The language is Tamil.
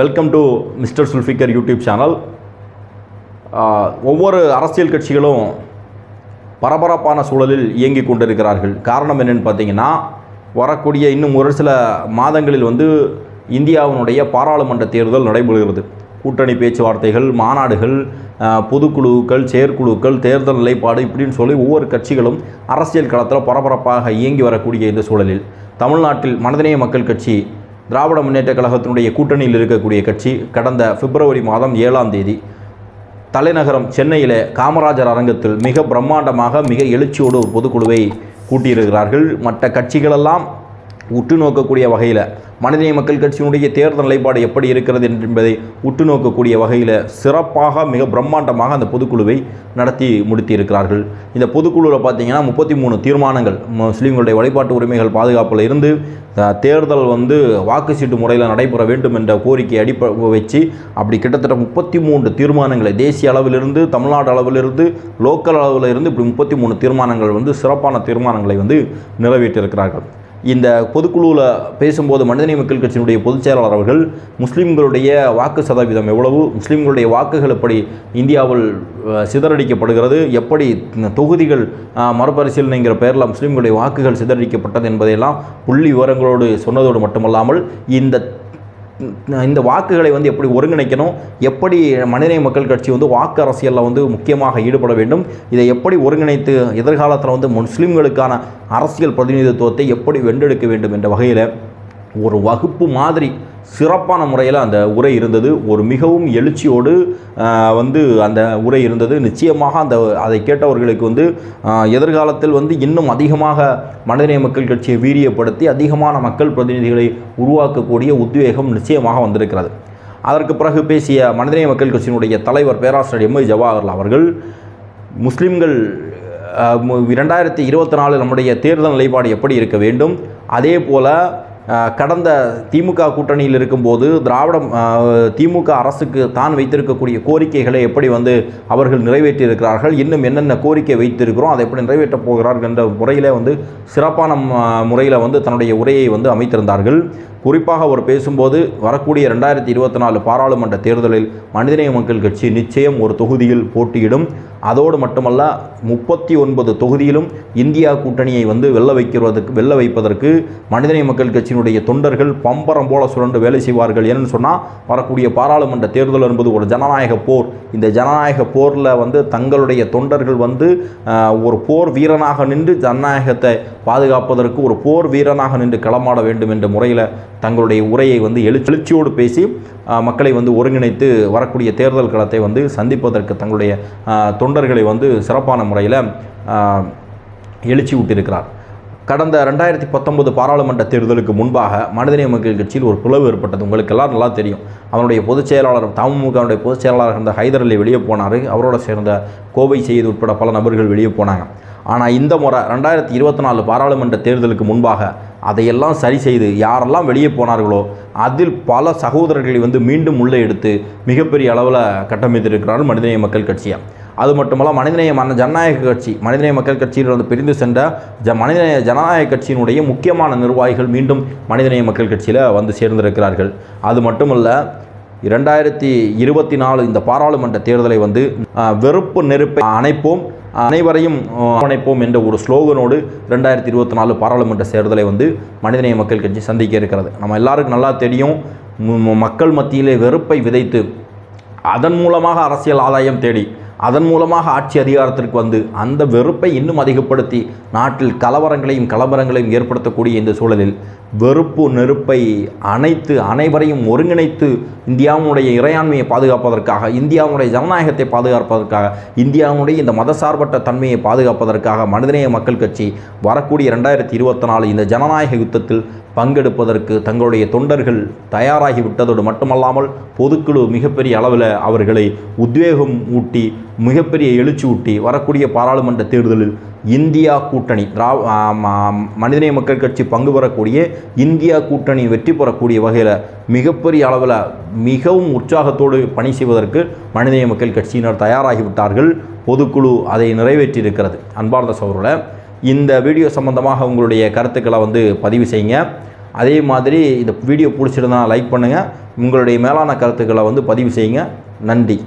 Welcome to mister Zulfikar YouTube channel ஒவ்வொரு அரசியல் கட்சிகளும் பரபரப்பான சூழலில் இயங்கிக் கொண்டிருக்கிறார்கள். காரணம் என்னென்னு பார்த்தீங்கன்னா வரக்கூடிய இன்னும் ஒரு சில மாதங்களில் வந்து இந்தியாவினுடைய பாராளுமன்ற தேர்தல் நடைபெறுகிறது. கூட்டணி பேச்சுவார்த்தைகள் மாநாடுகள் பொதுக்குழுக்கள் செயற்குழுக்கள் தேர்தல் நிலைப்பாடு இப்படின்னு சொல்லி ஒவ்வொரு கட்சிகளும் அரசியல் களத்தில் பரபரப்பாக இயங்கி வரக்கூடிய இந்த சூழலில் தமிழ்நாட்டில் மனிதநேய மக்கள் கட்சி திராவிட முன்னேற்ற கழகத்தினுடைய கூட்டணியில் இருக்கக்கூடிய கட்சி கடந்த பிப்ரவரி மாதம் ஏழாம் தேதி தலைநகரம் சென்னையிலே காமராஜர் அரங்கத்தில் மிக பிரம்மாண்டமாக மிக எழுச்சியோடு ஒரு பொதுக்குழுவை கூட்டியிருக்கிறார்கள். மற்ற கட்சிகளெல்லாம் உற்று நோக்கக்கூடிய வகையில் மனிதநேய மக்கள் கட்சியினுடைய தேர்தல் நிலைப்பாடு எப்படி இருக்கிறது என்பதை உற்று நோக்கக்கூடிய வகையில் சிறப்பாக மிக பிரம்மாண்டமாக அந்த பொதுக்குழுவை நடத்தி முடித்திருக்கிறார்கள். இந்த பொதுக்குழுவில் பார்த்தீங்கன்னா முப்பத்தி மூணு தீர்மானங்கள் முஸ்லீம்களுடைய வழிபாட்டு உரிமைகள் பாதுகாப்பில் இருந்து தேர்தல் வந்து வாக்கு சீட்டு முறையில் நடைபெற வேண்டும் என்ற கோரிக்கை அடிப்ப வச்சு அப்படி கிட்டத்தட்ட முப்பத்தி மூன்று தீர்மானங்களை தேசிய அளவிலிருந்து தமிழ்நாடு அளவிலிருந்து லோக்கல் அளவில் இருந்து இப்படி முப்பத்தி மூணு தீர்மானங்கள் வந்து சிறப்பான தீர்மானங்களை வந்து நிறைவேற்றியிருக்கிறார்கள் இந்த பொதுக்குழுவில் பேசும்போது மனிதநேய மக்கள் கட்சியினுடைய பொதுச் செயலாளர் அவர்கள் முஸ்லீம்களுடைய வாக்கு சதவீதம் எவ்வளவு? முஸ்லீம்களுடைய வாக்குகள் எப்படி இந்தியாவில் சிதறடிக்கப்படுகிறது? எப்படி தொகுதிகள் மறுபரிசீலனைங்கிற பெயரில் முஸ்லீம்களுடைய வாக்குகள் சிதறடிக்கப்பட்டது? என்பதையெல்லாம் புள்ளி விவரங்களோடு சொன்னதோடு மட்டுமல்லாமல் இந்த இந்த வாக்குகளை வந்து எப்படி ஒருங்கிணைக்கணும்? எப்படி மனிதநேய மக்கள் கட்சி வந்து வாக்கு அரசியலில் வந்து முக்கியமாக ஈடுபட வேண்டும்? இதை எப்படி ஒருங்கிணைத்து எதிர்காலத்தில் வந்து முஸ்லீம்களுக்கான அரசியல் பிரதிநிதித்துவத்தை எப்படி வென்றெடுக்க வேண்டும் என்ற வகையில் ஒரு வகுப்பு மாதிரி சிறப்பான முறையில் அந்த உரை இருந்தது. ஒரு மிகவும் எழுச்சியோடு வந்து அந்த உரை இருந்தது. நிச்சயமாக அந்த அதை கேட்டவர்களுக்கு வந்து எதிர்காலத்தில் வந்து இன்னும் அதிகமாக மனிதநேய மக்கள் கட்சியை வீரியப்படுத்தி அதிகமான மக்கள் பிரதிநிதிகளை உருவாக்கக்கூடிய உத்வேகம் நிச்சயமாக வந்திருக்கிறது. அதற்கு பிறகு பேசிய மனிதநேய மக்கள் கட்சியினுடைய தலைவர் பேராசிரியர் எம். ஐ அவர்கள் முஸ்லிம்கள் இரண்டாயிரத்தி இருபத்தி நாலு நம்முடைய தேர்தல் நிலைப்பாடு எப்படி இருக்க வேண்டும்? அதே போல் கடந்த திமுக கூட்டணியில் இருக்கும்போது திராவிடம் திமுக அரசுக்கு தான் வைத்திருக்கக்கூடிய கோரிக்கைகளை எப்படி வந்து அவர்கள் நிறைவேற்றியிருக்கிறார்கள் இன்னும் என்னென்ன கோரிக்கை வைத்திருக்கிறோம் அதை எப்படி நிறைவேற்றப் போகிறார்கள் என்ற முறையில் வந்து சிறப்பான முறையில் வந்து தன்னுடைய உரையை வந்து அமைத்திருந்தார்கள். குறிப்பாக அவர் பேசும்போது வரக்கூடிய ரெண்டாயிரத்தி இருபத்தி நாலு பாராளுமன்ற தேர்தலில் மனிதநேய மக்கள் கட்சி நிச்சயம் ஒரு தொகுதியில் போட்டியிடும். அதோடு மட்டுமல்ல முப்பத்தி ஒன்பது தொகுதியிலும் இந்தியா கூட்டணியை வந்து வெல்ல வைக்கிறதுக்கு வெல்ல வைப்பதற்கு மனிதநேய மக்கள் கட்சி கட்சியினுடைய தொண்டர்கள் பம்பரம் போல சுரண்டு வேலை செய்வார்கள். ஏன்னு சொன்னால் வரக்கூடிய பாராளுமன்ற தேர்தல் என்பது ஒரு ஜனநாயக போர். இந்த ஜனநாயக போரில் வந்து தங்களுடைய தொண்டர்கள் வந்து ஒரு போர் வீரனாக நின்று ஜனநாயகத்தை பாதுகாப்பதற்கு ஒரு போர் வீரனாக நின்று களமாட வேண்டும் என்ற முறையில் தங்களுடைய உரையை வந்து எழு எழுச்சியோடு பேசி மக்களை வந்து ஒருங்கிணைத்து வரக்கூடிய தேர்தல் களத்தை வந்து சந்திப்பதற்கு தங்களுடைய தொண்டர்களை வந்து சிறப்பான முறையில் எழுச்சி விட்டிருக்கிறார் கடந்த ரெண்டாயிரத்தி பத்தொன்பது பாராளுமன்ற தேர்தலுக்கு முன்பாக மனிதநேய மக்கள் கட்சியில் ஒரு பிளவு ஏற்பட்டது. உங்களுக்கு எல்லாம் நல்லா தெரியும். அவனுடைய பொதுச் செயலாளர் தமுமுகவுடைய பொதுச் செயலாளர் இருந்த ஹைதர் அலி வெளியே போனார். அவரோட சேர்ந்த கோவை செய்து உட்பட பல நபர்கள் வெளியே போனாங்க. ஆனால் இந்த முறை ரெண்டாயிரத்தி இருபத்தி நாலு பாராளுமன்ற தேர்தலுக்கு முன்பாக அதையெல்லாம் சரி செய்து யாரெல்லாம் வெளியே போனார்களோ அதில் பல சகோதரர்களை வந்து மீண்டும் உள்ளே எடுத்து மிகப்பெரிய அளவில் கட்டமைத்திருக்கிறார் மனிதநேய மக்கள் கட்சியாக அது மட்டுமல்ல மனிதநேய மன ஜனநாயக கட்சி மனிதநேய மக்கள் கட்சியிலிருந்து பிரிந்து சென்ற ஜ மனிதநேய ஜனநாயக கட்சியினுடைய முக்கியமான நிர்வாகிகள் மீண்டும் மனிதநேய மக்கள் கட்சியில் வந்து சேர்ந்திருக்கிறார்கள். அது மட்டுமல்ல இரண்டாயிரத்தி இருபத்தி நாலு இந்த பாராளுமன்ற தேர்தலை வந்து வெறுப்பு நெருப்பை அணைப்போம் அனைவரையும் அணைப்போம் என்ற ஒரு ஸ்லோகனோடு ரெண்டாயிரத்தி இருபத்தி நாலு பாராளுமன்ற தேர்தலை வந்து மனிதநேய மக்கள் கட்சி சந்திக்க இருக்கிறது. நம்ம எல்லாருக்கும் நல்லா தெரியும் மக்கள் மத்தியிலே வெறுப்பை விதைத்து அதன் மூலமாக அரசியல் ஆதாயம் தேடி அதன் மூலமாக ஆட்சி அதிகாரத்திற்கு வந்து அந்த வெறுப்பை இன்னும் அதிகப்படுத்தி நாட்டில் கலவரங்களையும் கலவரங்களையும் ஏற்படுத்தக்கூடிய இந்த சூழலில் வெறுப்பு நெருப்பை அனைத்து அனைவரையும் ஒருங்கிணைத்து இந்தியாவுடைய இறையாண்மையை பாதுகாப்பதற்காக இந்தியாவுடைய ஜனநாயகத்தை பாதுகாப்பதற்காக இந்தியாவுடைய இந்த மதசார்பற்ற தன்மையை பாதுகாப்பதற்காக மனிதநேய மக்கள் கட்சி வரக்கூடிய ரெண்டாயிரத்தி இருபத்தி நாலு இந்த ஜனநாயக யுத்தத்தில் பங்கெடுப்பதற்கு தங்களுடைய தொண்டர்கள் தயாராகிவிட்டதோடு மட்டுமல்லாமல் பொதுக்குழு மிகப்பெரிய அளவில் அவர்களை உத்வேகம் ஊட்டி மிகப்பெரிய எழுச்சி ஊட்டி வரக்கூடிய பாராளுமன்ற தேர்தலில் இந்தியா கூட்டணி திரா மனிதநேய மக்கள் கட்சி பங்கு பெறக்கூடிய இந்தியா கூட்டணி வெற்றி பெறக்கூடிய வகையில் மிகப்பெரிய அளவில் மிகவும் உற்சாகத்தோடு பணி செய்வதற்கு மனிதநேய மக்கள் கட்சியினர் தயாராகிவிட்டார்கள். பொதுக்குழு அதை நிறைவேற்றியிருக்கிறது. அன்பார்ந்த சகோதரர்களே இந்த வீடியோ சம்பந்தமாக உங்களுடைய கருத்துக்களை வந்து பதிவு செய்யுங்க. அதே மாதிரி இந்த வீடியோ பிடிச்சிருந்தா லைக் பண்ணுங்கள் உங்களுடைய மேலான கருத்துக்களை வந்து பதிவு செய்யுங்க. நன்றி.